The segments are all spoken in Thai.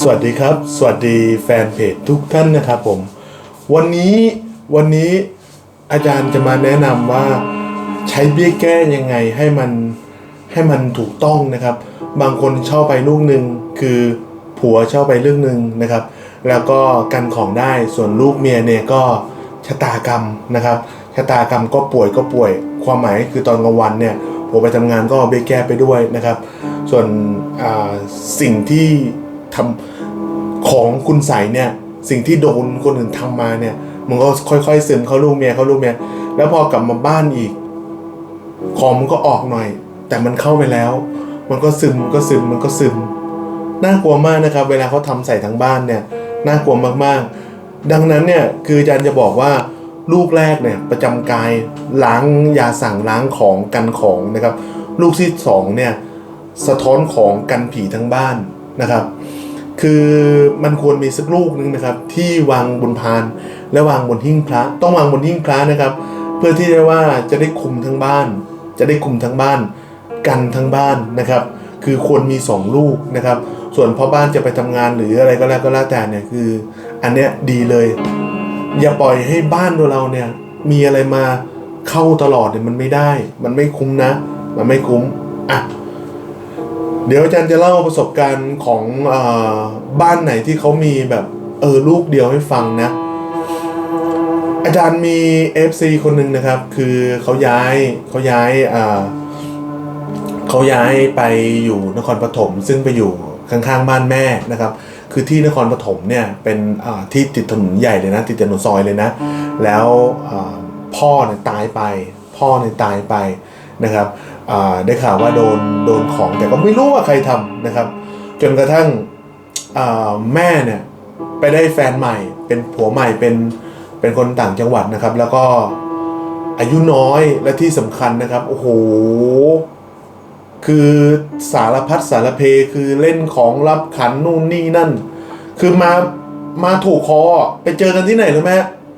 สวัสดีครับ สวัสดีแฟนเพจทุกท่านนะครับผม วันนี้วันนี้อาจารย์จะมาแนะนำว่าใช้เบี้ยแก้ยังไงให้มันให้มันถูกต้องนะครับ บางคนเช่าไปลูกหนึ่งคือผัวเช่าไปเรื่องหนึ่งนะครับ แล้วก็กันของได้ส่วนลูกเมียเนี่ยก็ชะตากรรมนะครับชะตากรรมก็ป่วยก็ป่วย ความหมายคือตอนกลางวันเนี่ยผัวไปทำงานก็เอาเบี้ยแก้ไปด้วยนะครับ ส่วนอ่าสิ่งที่ ทำของคุณใสเนี่ย สิ่งที่โดนคนอื่นทำมาเนี่ย มันก็ค่อยๆซึมเข้าลูกเมียเข้าลูกเมียแล้วพอกลับมาบ้านอีก ของมันก็ออกหน่อย แต่มันเข้าไปแล้ว มันก็ซึมมันก็ซึมมันก็ซึมน่ากลัวมากนะครับ เวลาเขาทำใส่ทั้งบ้านเนี่ยน่ากลัวมากๆ ดังนั้นเนี่ยคืออาจารย์จะบอกว่าลูกแรกเนี่ยประจำกายล้างยาสั่งล้างของกันของนะครับ ลูกที่สองเนี่ยสะท้อนของกันผีทั้งบ้านนะครับ คือมันควรมีสักลูกนึงนะครับ ที่วางบนพาน และวางบนหิ้งพระ ต้องวางบนหิ้งพระนะครับ เพื่อที่จะว่าจะได้คุมทั้งบ้าน จะได้คุมทั้งบ้าน กันทั้งบ้านนะครับ คือควรมีสองลูกนะครับ ส่วนพ่อบ้านจะไปทำงานหรืออะไรก็แล้วก็แล้วแต่เนี่ยคือ อันเนี้ยดีเลย อย่าปล่อยให้บ้านตัวเราเนี่ยมีอะไรมาเข้าตลอดเนี่ยมันไม่ได้ มันไม่คุ้มนะ มันไม่คุ้มอะ ดี๋ยวอาจารย์จะเล่าประสบการณ์ของอบ้านไหนที่เขามีแบบเออลูกเดียวให้ฟังนะ อาจารย์มี FC คนหนึ่งนะครับ คือเขาย้ายเขาย้ายอ่าเขาย้ายไปอยู่นครปฐมซึ่งไปอยู่ข้างๆบ้านแม่นะครับ คือที่นครปฐมเนี่ยเป็นที่ติดถนนใหญ่เลยนะ ติดถนนซอยเลยนะ แล้วพ่อเนี่ยตายไป พ่อเนี่ยตายไปนะครับ ได้ข่าวว่าโดนโดนของแต่ก็ไม่รู้ว่าใครทำนะครับ จนกระทั่งแม่เนี่ยไปได้แฟนใหม่เป็นผัวใหม่เป็นเป็นคนต่างจังหวัดนะครับ แล้วก็อายุน้อยและที่สำคัญนะครับโอ้โหคือสารพัดสารเพคือเล่นของรับขันนู่นนี่นั่น คือมามาถูกคอไปเจอกันที่ไหนรู้ไหม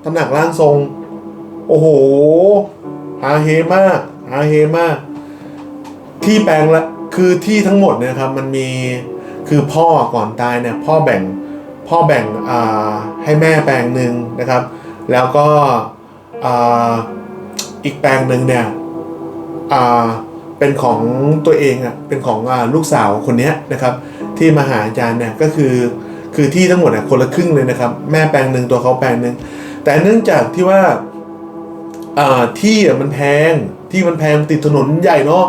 ตำหนักร่างทรง โอ้โหหาเฮมากหาเฮมาก ที่แปลงละคือที่ทั้งหมดเนี่ยครับมันมีคือพ่อก่อนตายเนี่ยพ่อแบ่งพ่อแบ่งให้แม่แปลงหนึ่งนะครับ แล้วก็อีกแปลงหนึ่งเนี่ยเป็นของตัวเองอะเป็นของอลูกสาวคนนี้นะครับที่มาหาอาจารย์เนี่ยก็คือคือที่ทั้งหมดอะคนละครึ่งเลยนะครับ แม่แปลงหนึ่งตัวเขาแปลงหนึ่งแต่เนื่องจากที่ว่าที่มันแพงที่มันแพงติดถนนใหญ่เนาะ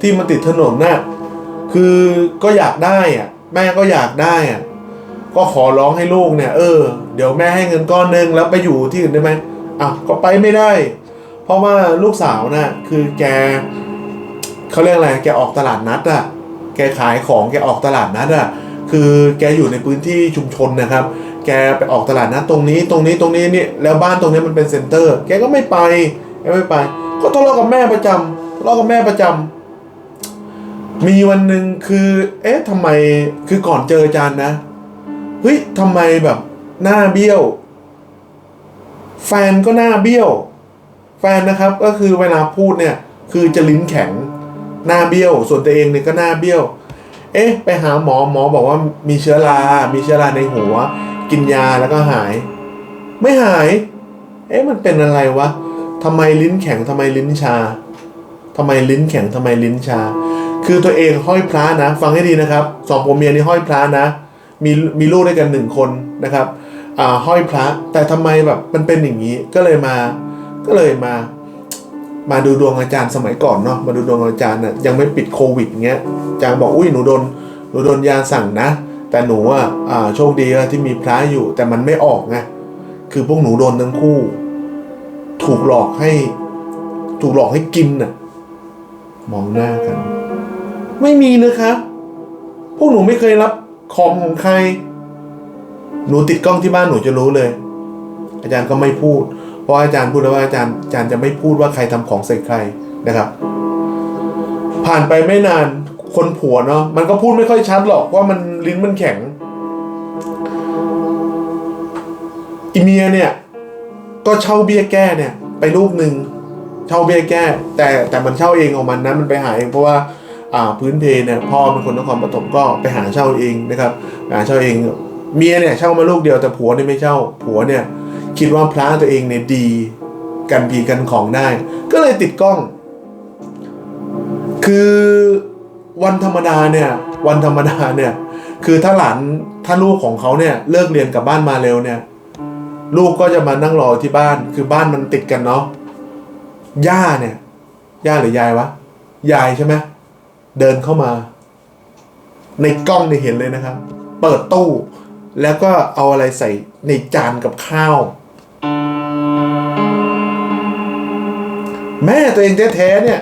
ที่มันติดถนนน่ะคือก็อยากได้อะแม่ก็อยากได้อะก็ขอร้องให้ลูกเนี่ย เออเดี๋ยวแม่ให้เงินก้อนหนึ่งแล้วไปอยู่ที่อื่นได้ไหมอะก็ไปไม่ได้ เพราะว่าลูกสาวน่ะคือแกเขาเรียกอะไรแกออกตลาดนัดอะแกขายของแกออกตลาดนัดอะคือแกอยู่ในพื้นที่ชุมชนนะครับ แกไปออกตลาดนัดตรงนี้ตรงนี้ตรงนี้นี่แล้วบ้านตรงนี้มันเป็นเซ็นเตอร์ แกก็ไม่ไปแกไม่ไป ก็ทะเลาะกับแม่ประจำทะเลาะกับแม่ประจำ มีวันหนึ่งคือ เอ๊ะทำไมคือก่อนเจออาจารย์นะเฮ้ยทำไมแบบหน้าเบี้ยว แฟนก็หน้าเบี้ยว แฟนนะครับก็คือเวลาพูดเนี่ย คือจะลิ้นแข็งหน้าเบี้ยว ส่วนตัวเองเนี่ยก็หน้าเบี้ยว เอ๊ะ ไปหาหมอหมอบอกว่ามีเชื้อรา มีเชื้อราในหัว กินยาแล้วก็หาย ไม่หาย เอ๊ะมันเป็นอะไรวะทำไมลิ้นแข็งทำไมลิ้นชาทำไมลิ้นแข็งทำไมลิ้นชา คือตัวเองห้อยพระนะ ฟังให้ดีนะครับสองผัวเมียนี่ห้อยพระนะ มีมีลูกด้วยกันหนึ่งคนนะครับอ่าห้อยพระแต่ทำไมแบบมันเป็นอย่างนี้ก็เลยมาก็เลยมา มาดูดวงอาจารย์สมัยก่อนเนาะมาดูดวงอาจารย์น่ะยังไม่ปิดโควิดเงี้ยอาจารย์บอกอุ้ยหนูโดนหนูโดนยาสั่งนะ แต่หนูอะโชคดีว่าที่มีพระอยู่ แต่มันไม่ออกไงคือพวกหนูโดนทั้งคู่ ถูกหลอกให้ ถูกหลอกให้กินน่ะ มองหน้ากัน ไม่มีนะคะพวกหนูไม่เคยรับของของใคร หนูติดกล้องที่บ้านหนูจะรู้เลย อาจารย์ก็ไม่พูด เพราะอาจารย์พูดแล้วว่าอาจารย์อาจารย์จะไม่พูดว่าใครทำของใส่ใครนะครับ ผ่านไปไม่นานคนผัวเนาะมันก็พูดไม่ค่อยชัดหรอกว่ามันลิ้นมันแข็งอีเมียเนี่ยก็เช่าเบี้ยแก้เนี่ย ไปลูกหนึ่งเช่าเบี้ยแก้ แต่แต่มันเช่าเองของมันนะมันไปหาเองเพราะว่า พื้นเพเนี่ยพ่อเป็นคนนครปฐมก็ไปหาเช่าเองนะครับอ่าเช่าเองเมียเนี่ยเช่ามาลูกเดียวแต่ผัวเนี่ยไม่เช่าผัวเนี่ยคิดว่าพระตัวเองเนี่ยดีกันผีกันของได้ ก็เลยติดกล้อง คือวันธรรมดาเนี่ยวันธรรมดาเนี่ยคือถ้าหลานถ้าลูกของเขาเนี่ยเลิกเรียนกลับบ้านมาเร็วเนี่ยลูกก็จะมานั่งรอที่บ้านคือบ้านมันติดกันเนาะย่าเนี่ยย่าหรือยายวะยายใช่ไหม เดินเข้ามา ในกล้องเนี่ยเห็นเลยนะครับ เปิดตู้ แล้วก็เอาอะไรใส่ในจานกับข้าว แม่ตัวเองแท้ๆเนี่ย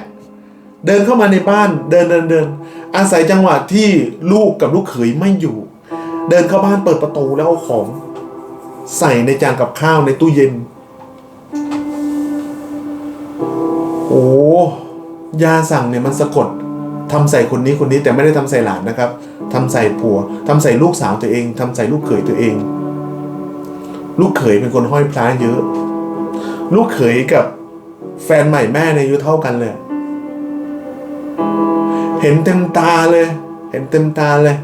เดินเข้ามาในบ้าน เดินเดินเดินอาศัยจังหวะที่ลูกกับลูกเขยไม่อยู่ เดินเข้าบ้านเปิดประตูแล้วเอาของ ใส่ในจานกับข้าวในตู้เย็น โอ้ยาสั่งเนี่ยมันสะกด ทำใส่คนนี้คนนี้แต่ไม่ได้ทำใส่หลานนะครับทำใส่ผัวทำใส่ลูกสาวตัวเองทำใส่ลูกเขยตัวเอง ลูกเขยเป็นคนห้อยพระเยอะ ลูกเขยกับแฟนใหม่แม่ในยอายุเท่ากันเลย เห็นเต็มตาเลย เห็นเต็มตาเลย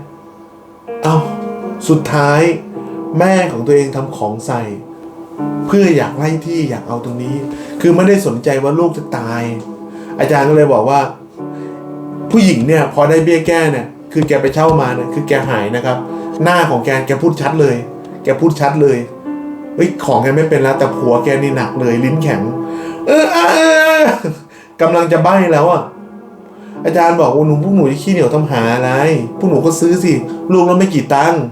เอาสุดท้ายแม่ของตัวเองทำของใส่ เพื่ออยากไล่ที่อยากเอาตรงนี้ คือไม่ได้สนใจว่าลูกจะตาย อาจารย์ก็เลยบอกว่า ผู้หญิงเนี่ยพอได้เบี้ยแก้เนี่ยคือแกไปเช่ามาเนี่ยคือแกหายนะครับ หน้าของแกแกพูดชัดเลย แกพูดชัดเลยเฮ้ยของแกไม่เป็นแล้วแต่ผัวแกนี่หนักเลย ลิ้นแข็ง เออเออกำลังจะใบ้แล้วอะอาจารย์บอกว่าหนูพวกหนูจะขี้เหนียวทำหาอะไร พวกหนูก็ซื้อสิลูกเราไม่กี่ตังค์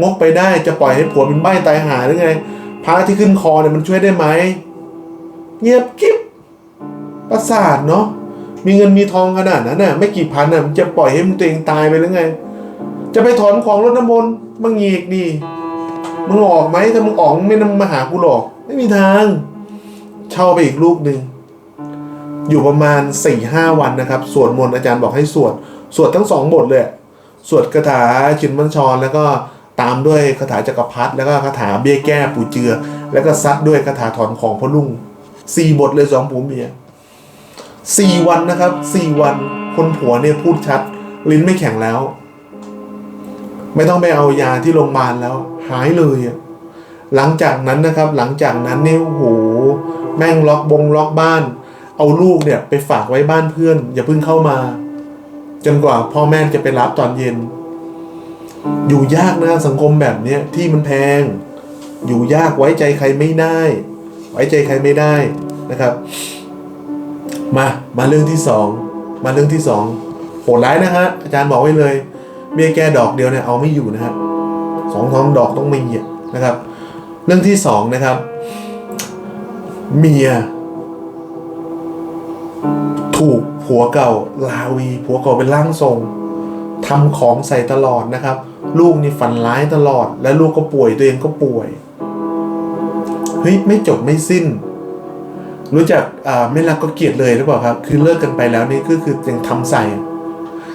งกไปได้จะปล่อยให้ผัวเป็นใบ้ตายหาหรือไงพระที่ขึ้นคอเนี่ยมันช่วยได้ไหมเงียบกิ๊บประสาทเนาะ มีเงินมีทองขนาดนั้นน่ะ ไม่กี่พันน่ะมันจะปล่อยให้มันตัวเองตายไปหรือไง จะไปถอนของรถน้ำมนต์มึงงีกดีมึงออกไหมถ้ามึงออกมึงไม่นำมาหากูหรอก ไม่มีทาง เช่าไปอีกลูกหนึ่งอยู่ประมาณสี่ห้าวันนะครับ สวดมนต์อาจารย์บอกให้สวด สวดทั้งสองบทเลย สวดคาถาชินมัญชร แล้วก็ตามด้วยคาถาจักรพรรดิแล้วก็คาถาเบี้ยแก้ปู่เจือ แล้วก็ซัดด้วยคาถาถอนของพ่อลุงสี่บทเลยสองผัวเมีย สี่วันนะครับสี่วันคนผัวเนี่ยพูดชัด ลิ้นไม่แข็งแล้ว ไม่ต้องไปเอายาที่โรงพยาบาลแล้ว หายเลยอะหลังจากนั้นนะครับหลังจากนั้นเนี่ยโอ้โหแม่งล็อกบงล็อกบ้าน เอาลูกเนี่ยไปฝากไว้บ้านเพื่อน อย่าเพิ่งเข้ามา จนกว่าพ่อแม่จะไปรับตอนเย็น อยู่ยากนะสังคมแบบเนี้ยที่มันแพง อยู่ยากไว้ใจใครไม่ได้ ไว้ใจใครไม่ได้นะครับ มามาเรื่องที่สองมาเรื่องที่สองโหดร้ายนะฮะอาจารย์บอกไว้เลย เบี้ยแก้ดอกเดียวเนี่ยเอาไม่อยู่นะฮะสองท้องดอกต้องมีนะครับ เรื่องที่สองนะครับ เมีย ถูกผัวเก่าลาวี ผัวเก่าเป็นร่างทรงทำของใส่ตลอดนะครับ ลูกนี่ฝันร้ายตลอด และลูกก็ป่วยตัวเองก็ป่วยเฮ้ยไม่จบไม่สิ้น รู้จักไม่รักก็เกลียดเลยหรือเปล่าครับ คือเลิกกันไปแล้วนี่ก็คือยังทำใส่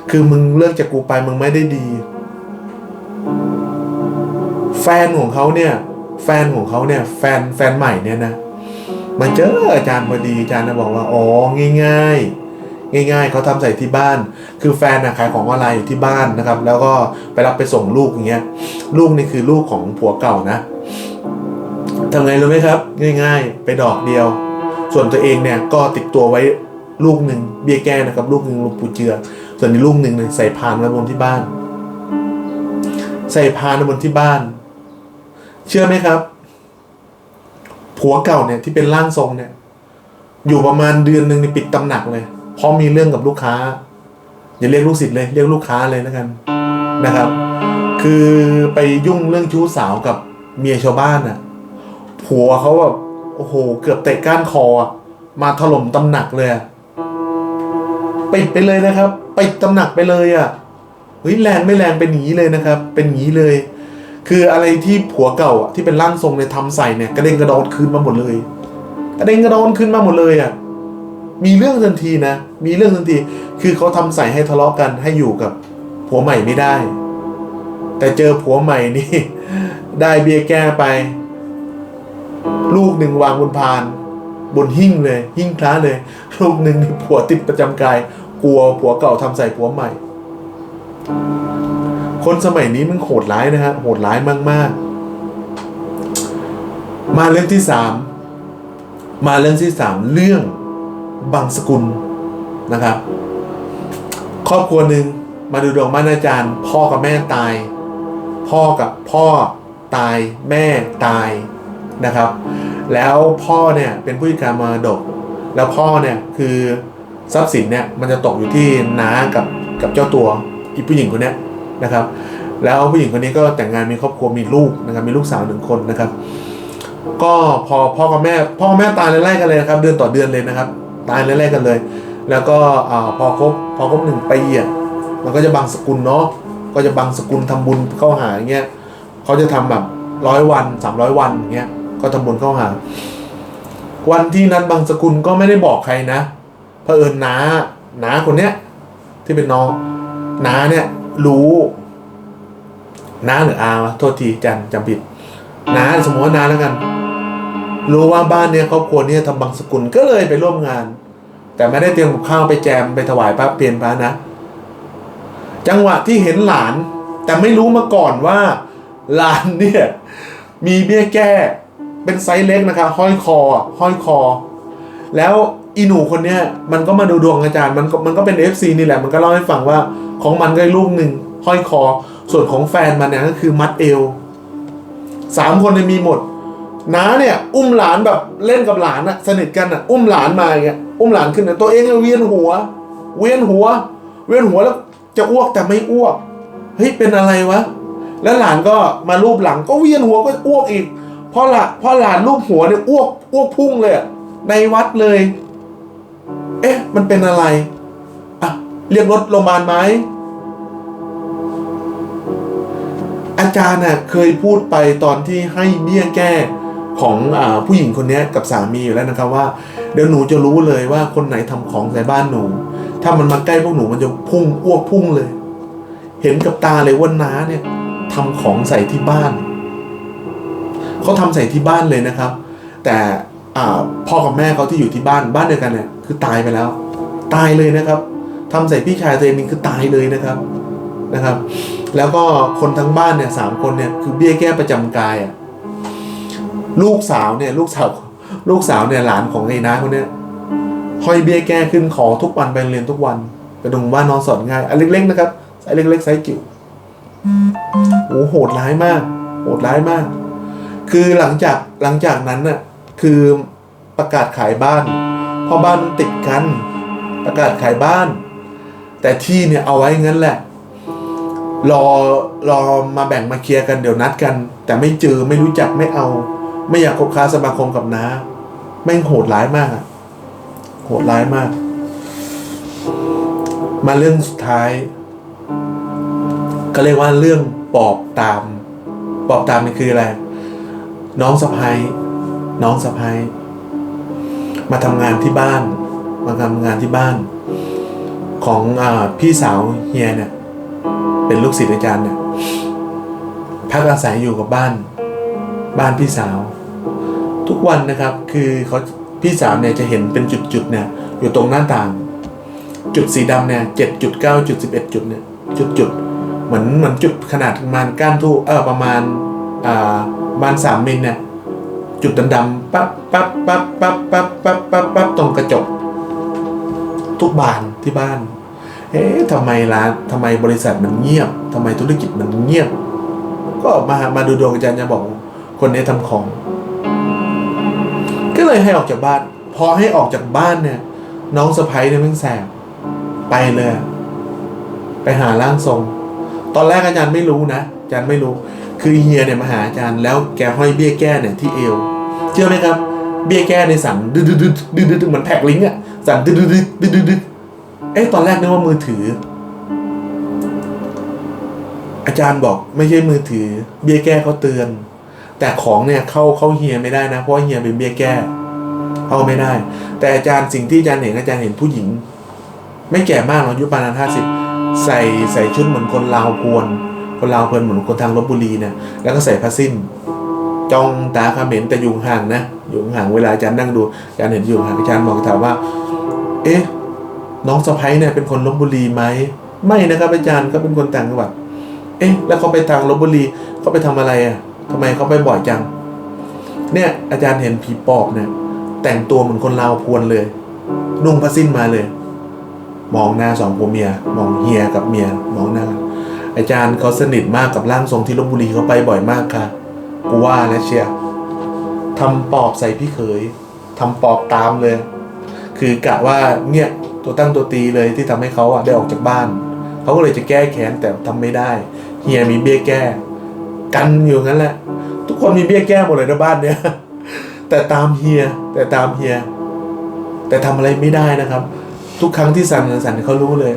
คือมึงเลิกจากกูไปมึงไม่ได้ดี แฟนของเขาเนี่ย แฟนของเขาเนี่ย แฟนแฟนใหม่เนี่ยนะมาเจออาจารย์พอดีอาจารย์นะบอกว่าอ๋อง่าย ๆ ง่าย ๆเขาทำใส่ที่บ้าน คือแฟนนะขายของออนไลน์อยู่ที่บ้านนะครับ แล้วก็ไปรับไปส่งลูกอย่างเงี้ย ลูกนี่คือลูกของผัวเก่านะทำไงรู้ไหมครับ ง่าย ๆ ไปดอกเดียว ส่วนตัวเองเนี่ยก็ติดตัวไว้ลูกหนึ่งเบี้ยแก้นะครับ ลูกหนึ่งลูกปูเจือ ส่วนในลูกหนึ่งเนี่ยใส่พานไว้บนที่บ้าน ใส่พานไว้บนที่บ้าน เชื่อไหมครับ ผัวเก่าเนี่ยที่เป็นร่างทรงเนี่ย อยู่ประมาณเดือนหนึ่งในปิดตำหนักเลยเพราะมีเรื่องกับลูกค้า อย่าเรียกลูกศิษย์เลยเรียกลูกค้าเลยแล้วกันนะครับ คือไปยุ่งเรื่องชู้สาวกับเมียชาวบ้านน่ะผัวเขาแบบ อ้โห เกือบเตะก้านคอ มาถล่มตำหนักเลยปิดไปเลยนะครับปิดตำหนักไปเลยอะเฮ้ยแรงไม่แรงเป็นงี้เลยนะครับ เป็นงี้เลย คืออะไรที่ผัวเก่าอะที่เป็นร่างทรงเนี่ยทำใส่เนี่ยกระเด้งกระดอนคืนมาหมดเลย กระเด้งกระดอนคืนมาหมดเลยอะมีเรื่องทันทีนะ มีเรื่องทันที คือเขาทำใส่ให้ทะเลาะกันให้อยู่กับผัวใหม่ไม่ได้ แต่เจอผัวใหม่นี่ ได้เบี้ยแก้ไป ลูกหนึ่งวางบนพาน บนหิ้งเลย หิ้งพระเลย ลูกหนึ่งนี่ผัวติดประจำกาย กลัวผัวเก่าทำใส่ผัวใหม่ คนสมัยนี้มันโหดร้ายนะฮะโหดร้ายมากๆมาเรื่องที่สามมาเรื่องที่สามเรื่องบางสกุลนะครับ ครอบครัวหนึ่งมาดูดวงบ้านอาจารย์ พ่อกับแม่ตาย พ่อกับพ่อตาย แม่ตาย นะครับ แล้วพ่อเนี่ยเป็นผู้จัดการมรดก แล้วพ่อเนี่ยคือทรัพย์สินเนี่ยมันจะตกอยู่ที่น้ากับกับเจ้าตัวอีผู้หญิงคนนี้นะครับ แล้วผู้หญิงคนนี้ก็แต่งงานมีครอบครัวมีลูกนะครับมีลูกสาวหนึ่งคนนะครับ ก็พอพ่อกับแม่พ่อกับแม่ตายไล่ๆกันเลยนะครับ เดือนต่อเดือนเลยนะครับ ตายไล่ๆกันเลย แล้วก็พอครบพอครบหนึ่งปีอะมันก็จะบังสกุลเนาะก็จะบังสกุลทำบุญเข้าหาอย่างเงี้ยเขาจะทำแบบร้อยวันสามร้อยวันอย่างเงี้ย ก็ทำบุญเข้าหา วันที่นัดบางสกุลก็ไม่ได้บอกใครนะเผอิญน้าน้าคนเนี้ยที่เป็นน้องน้าเนี่ยรู้น้าหรืออาวะโทษทีจันจำผิดน้าสมมติว่าน้าแล้วกัน รู้ว่าบ้านเนี้ยครอบครัวเนี้ยทำบางสกุลก็เลยไปร่วมงาน แต่ไม่ได้เตรียมกับข้าวไปแจมไปถวายพระเปลี่ยนพระนะ จังหวะที่เห็นหลาน แต่ไม่รู้มาก่อนว่าหลานเนี่ยมีเบี้ยแก้ เป็นไซส์เล็กนะคะห้อยคอห้อยคอ แล้วอีหนูคนเนี้ยมันก็มาดูดวงอาจารย์มันก็มันก็เป็น FC นี่แหละมันก็เล่าให้ฟังว่าของมันก็ลูกหนึ่งห้อยคอ ส่วนของแฟนมันเนี่ยก็คือมัดเอวสามคนเนี่ยมีหมดน้าเนี่ย อุ้มหลานแบบเล่นกับหลานอะสนิทกันอะอุ้มหลานมาอย่างเงี้ยอุ้มหลานขึ้นตัวเองเนี่ยเวียนหัว เวียนหัว เวียนหัวแล้วจะอ้วกแต่ไม่อ้วกเฮ้ยเป็นอะไรวะ แล้วหลานก็มารูปหลังก็เวียนหัวก็อ้วกอีก พราะละพราะหลานรูปหัวเนี่ยอ้วกอ้วกพุ่งเลยในวัดเลย เอ๊ะ มันเป็นอะไรอะเรียกรถโรงพยาบาลไหมอาจารย์น่ะเคยพูดไปตอนที่ให้เบี้ยแก้ของอผู้หญิงคนนี้กับสามีอยู่แล้วนะครับว่า เดี๋ยวหนูจะรู้เลยว่าคนไหนทำของใส่บ้านหนู ถ้ามันมาใกล้พวกหนูมันจะพุ่งอ้วกพุ่งเลย เห็นกับตาเลยว่าน้าเนี่ยทำของใส่ที่บ้าน เขาทำใส่ที่บ้านเลยนะครับ แต่พ่อกับแม่เขาที่อยู่ที่บ้านบ้านเดียวกันเนี่ยคือตายไปแล้ว ตายเลยนะครับทำใส่พี่ชายตัวเองนี่คือตายเลยนะครับนะครับ แล้วก็คนทั้งบ้านเนี่ยสามคนเนี่ยคือเบี้ยแก้ประจำกายอะลูกสาวเนี่ยลูกสาวลูกสาวเนี่ยหลานของไอ้น้าคนเนี้ยห้อยเบี้ยแก้ขึ้นขอทุกวันไปเรียนทุกวันไปโรงบ้านนอนสอนง่ายอันเล็กๆนะครับไอ้เล็กๆไซส์จิ๋วโอ้โหโหดร้ายมาก โหดร้ายมาก คือหลังจากหลังจากนั้นน่ะคือประกาศขายบ้านเพราะบ้านมันติดกัน ประกาศขายบ้าน แต่ที่เนี่ยเอาไว้งั้นแหละ รอรอมาแบ่งมาเคลียร์กันเดี๋ยวนัดกัน แต่ไม่เจอไม่รู้จักไม่เอา ไม่อยากคบค้าสมาคมกับน้าแม่งโหดร้ายมากอะโหดร้ายมาก มาเรื่องสุดท้าย ก็เรียกว่าเรื่องปอบตาม ปอบตามนี่คืออะไร น้องสะพ้ายน้องสะพ้ายมาทำงานที่บ้าน มาทำงานที่บ้าน ของอพี่สาวเฮียเนี่ย เป็นลูกศิษย์อาจารย์เนี่ยพักอาศัยอยู่กับบ้าน บ้านพี่สาว ทุกวันนะครับคือเขาพี่สาวเนี่ยจะเห็นเป็นจุดๆเนี่ยอยู่ตรงหน้าต่าง จุดสีดำเนี่ยเจ็ดจุดเก้าจุดสิบเอ็ดจุดเนี่ยจุดๆเหมือนเหมือนจุดขนาดประมาณก้านทูเออประมาณอ่า ประมาณสามมิลเนี่ยจุดดำๆปั๊บปั๊บปั๊บปั๊บปั๊บปั๊บปั๊บปั๊บตรงกระจก ทุกบานที่บ้าน เอ๊ะทำไมร้านทำไมบริษัทมันเงียบทำไมธุรกิจมันเงียบ ก็มามาดูดวงอาจารย์จะบอกคนนี้ทำของ ก็เลยให้ออกจากบ้าน พอให้ออกจากบ้านเนี่ย น้องสะพ้ยเนี่ยมันแสบไปเลย ไปหาร่างทรง ตอนแรกอาจารย์ไม่รู้นะอาจารย์ไม่รู้ คือเฮียเนี่ยมาหาอาจารย์แล้วแกห้อยเบี้ยแก้เนี่ยที่เอวเชื่อไหมครับ เบี้ยแก้ในสั่นดืดดืดดืดดืดดืดเหมือนแท็กลิงก์อะสั่นดืดดืดดืดดืดดืดเอ๊ะตอนแรกนึกว่ามือถือ อาจารย์บอกไม่ใช่มือถือ เบี้ยแก้เขาเตือน แต่ของเนี่ยเข้าเข้าเฮียไม่ได้นะเพราะเฮียเป็นเบี้ยแก้เข้าไม่ได้ แต่อาจารย์สิ่งที่อาจารย์เห็นอาจารย์เห็นผู้หญิง ไม่แก่มากหรอกอายุประมาณห้าสิบใส่ใส่ชุดเหมือนคนลาวพวน คนลาวเพลินเหมือนคนทางลบบุรีเนี่ยแล้วก็ใส่ผ้าสิ้นจ้องตาเขม็นแต่อยู่ห่างนะอยู่ห่างเวลาอาจารย์นั่งดูอาจารย์เห็นอยู่ห่างอาจารย์บอกถามว่า เอ๊ะน้องสะพ้ยเนี่ยเป็นคนลบบุรีไหมไม่นะครับอาจารย์ก็เป็นคนต่างจังหวัดเอ๊ะแล้วเขาไปทางลบบุรีเขาไปทำอะไรอะทำไมเขาไปบ่อยจัง เนี่ยอาจารย์เห็นผีปอบเนี่ยแต่งตัวเหมือนคนลาวพวนเลย นุ่งผ้าสิ้นมาเลย มองหน้าสองผัวเมีย มองเฮียกับเมีย มองหน้า อาจารย์เขาสนิทมากกับร่างทรงที่ลบบุรีเขาไปบ่อยมากค่ะ กูว่านะเชียร์ทำปอบใส่พี่เขยทำปอบตามเลย คือกะว่าเนี่ยตัวตั้งตัวตีเลยที่ทำให้เขาอะได้ออกจากบ้าน เขาก็เลยจะแก้แค้นแต่ทำไม่ได้ เฮียมีเบี้ยแก้ กันอยู่งั้นแหละ ทุกคนมีเบี้ยแก้หมดเลยในบ้านเนี้ยแต่ตามเฮียแต่ตามเฮีย แต่ทำอะไรไม่ได้นะครับ ทุกครั้งที่สั่นสั่นเขารู้เลย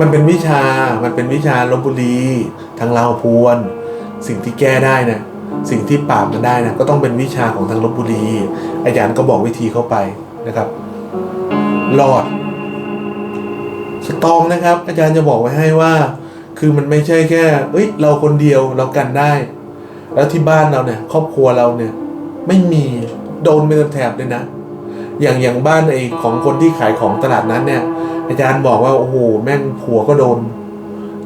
มันเป็นวิชา มันเป็นวิชาลบบุรีทางลาวพวน สิ่งที่แก้ได้นะสิ่งที่ปราบมันได้นะก็ต้องเป็นวิชาของทางลบบุรี อาจารย์ก็บอกวิธีเข้าไปนะครับรอด สตองนะครับ อาจารย์จะบอกไว้ให้ว่า คือมันไม่ใช่แค่เอ้ย เราคนเดียวเรากันได้ แล้วที่บ้านเราเนี่ย ครอบครัวเราเนี่ย ไม่มีโดนเป็นแถบเลยนะ อย่างอย่างบ้านไอ้ของคนที่ขายของตลาดนั้นเนี่ย อาจารย์บอกว่าโอ้โหแม่งผัวก็โดน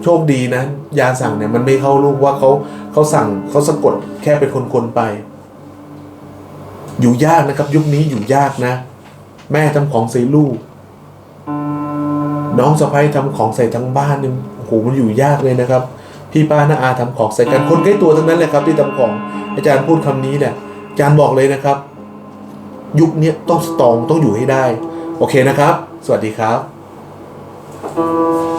โชคดีนะ ยาสั่งเนี่ยมันไม่เข้าลูกว่าเขาเขาสั่งเขาสะกดแค่เป็นคนๆไป อยู่ยากนะครับ ยุคนี้อยู่ยากนะ แม่ทำของใส่ลูก น้องสะพ้ยทำของใส่ทั้งบ้านนี่โอ้โหมันอยู่ยากเลยนะครับ พี่ป้าน้าอาทำของใส่กันคนใกล้ตัวทั้งนั้นแหละครับ ที่ทำของ อาจารย์พูดคำนี้แหละอาจารย์บอกเลยนะครับ ยุคนี้ต้องสตองต้องอยู่ให้ได้ โอเคนะครับ สวัสดีครับ Música